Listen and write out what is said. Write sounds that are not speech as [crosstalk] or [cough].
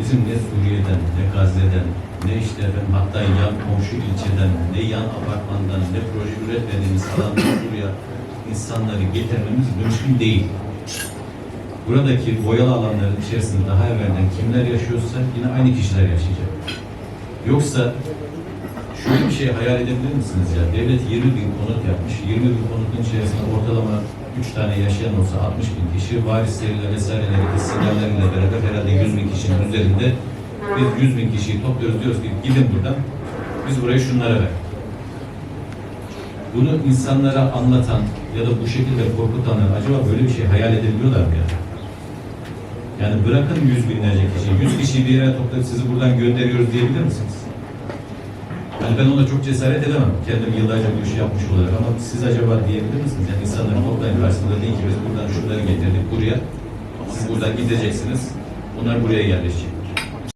bizim ne Suriye'den, ne Gazze'den, ne işte efendim hatta yan komşu ilçeden, ne yan apartmandan, ne proje üretmediğimiz alandan [clears throat] buraya insanları getirmemiz mümkün değil. Buradaki boyalı alanların içerisinde daha evvelden kimler yaşıyorsa yine aynı kişiler yaşayacak. Yoksa şöyle bir şey hayal edebilir misiniz ya? Devlet 20 bin konut yapmış. 20 bin konutun içerisinde ortalama 3 tane yaşayan olsa 60 bin kişi varisleriyle vesaireleri, hissedarlarıyla beraber herhalde 100 bin kişinin üzerinde biz 100 bin kişiyi topluyoruz diyoruz ki gidin buradan biz burayı şunlara ver. Bunu insanlara anlatan ya da bu şekilde korkutanlar acaba böyle bir şey hayal edebiliyorlar mı ya? Yani bırakın yüz binlerce kişi, yüz kişiyi bir yere toplayıp sizi buradan gönderiyoruz diyebilir misiniz? Yani ben ona çok cesaret edemem. Kendim yıllarca bu işi yapmış olarak ama siz acaba diyebilir misiniz? Yani insanların toplayın karşısında değil ki biz buradan şunları getirdik buraya. Siz buradan gideceksiniz. Onlar buraya yerleşecek.